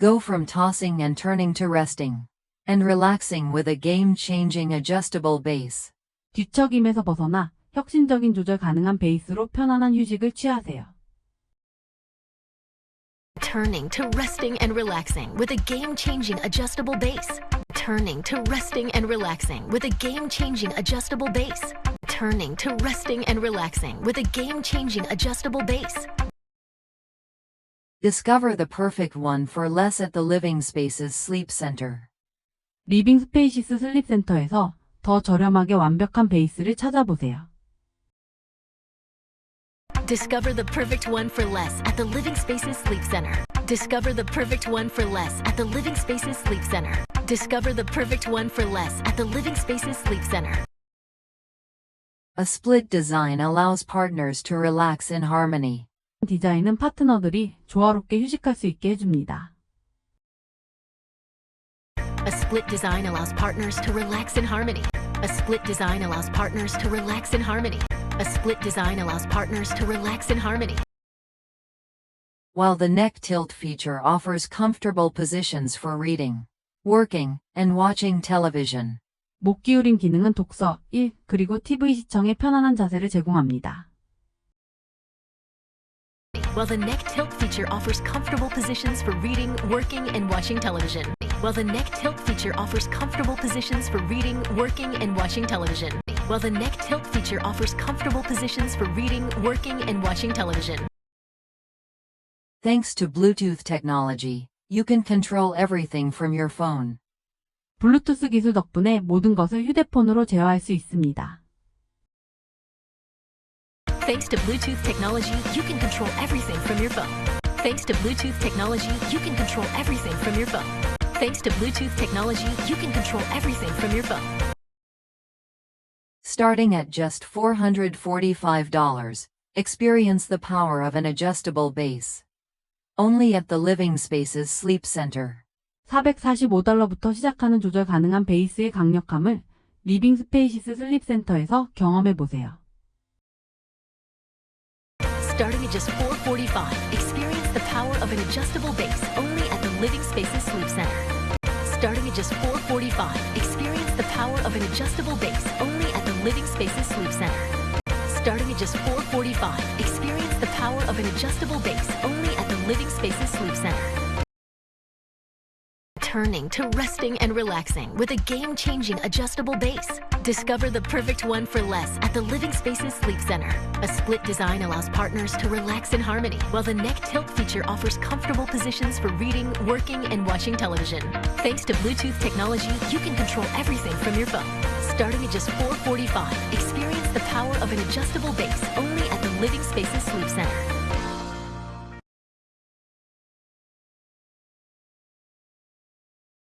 Go from tossing and turning to resting and relaxing with a game-changing adjustable base. 뒤척임에서 벗어나 혁신적인 조절 가능한 베이스로 편안한 휴식을 취하세요. Turning to resting and relaxing with a game changing adjustable base. Turning to resting and relaxing with a game changing adjustable base. Turning to resting and relaxing with a game changing adjustable base. Discover the perfect one for less at the Living Spaces Sleep Center. 리빙 스페이시스 슬립 센터에서 더 저렴하게 완벽한 베이스를 찾아보세요. Discover the perfect one for less at the Living Spaces Sleep Center. Discover the perfect one for less at the Living Spaces Sleep Center. Discover the perfect one for less at the Living Spaces Sleep Center. A split design allows partners to relax in harmony. 디자인은 파트너들이 조화롭게 휴식할 수 있게 해줍니다. A split design allows partners to relax in harmony. A split design allows partners to relax in harmony. A split design allows partners to relax in harmony. While the neck tilt feature offers comfortable positions for reading, working, and watching television. 목 기울임 기능은 독서, 일, 그리고 TV 시청에 편안한 자세를 제공합니다. While the neck tilt feature offers comfortable positions for reading, working, and watching television. While the neck tilt feature offers comfortable positions for reading, working, and watching television. While the neck tilt feature offers comfortable positions for reading, working, and watching television. Thanks to Bluetooth technology, you can control everything from your phone. 블루투스 기술 덕분에 모든 것을 휴대폰으로 제어할 수 있습니다. Thanks to Bluetooth technology, you can control everything from your phone. Thanks to Bluetooth technology, you can control everything from your phone. Thanks to Bluetooth technology, you can control everything from your phone. Starting at just $445, experience the power of an adjustable base. Only at the Living Spaces Sleep Center. 445달러부터 시작하는 조절 가능한 베이스의 강력함을 리빙 스페이시스 슬립 센터에서 경험해 보세요. Starting at just 445, experience the power of an adjustable base only at the Living Spaces Sleep Center. Starting at just 445, experience the power of an adjustable base only at the Living Spaces Sleep Center. Starting at just 445, experience the power of an adjustable base only at the Living Spaces Sleep Center. Turning to resting and relaxing with a game changing adjustable base. Discover the perfect one for less at the Living Spaces Sleep Center. A split design allows partners to relax in harmony, while the neck tilt feature offers comfortable positions for reading, working, and watching television. Thanks to Bluetooth technology, you can control everything from your phone. Starting at just 445, experience the power of an adjustable base only at the Living Spaces Sleep Center.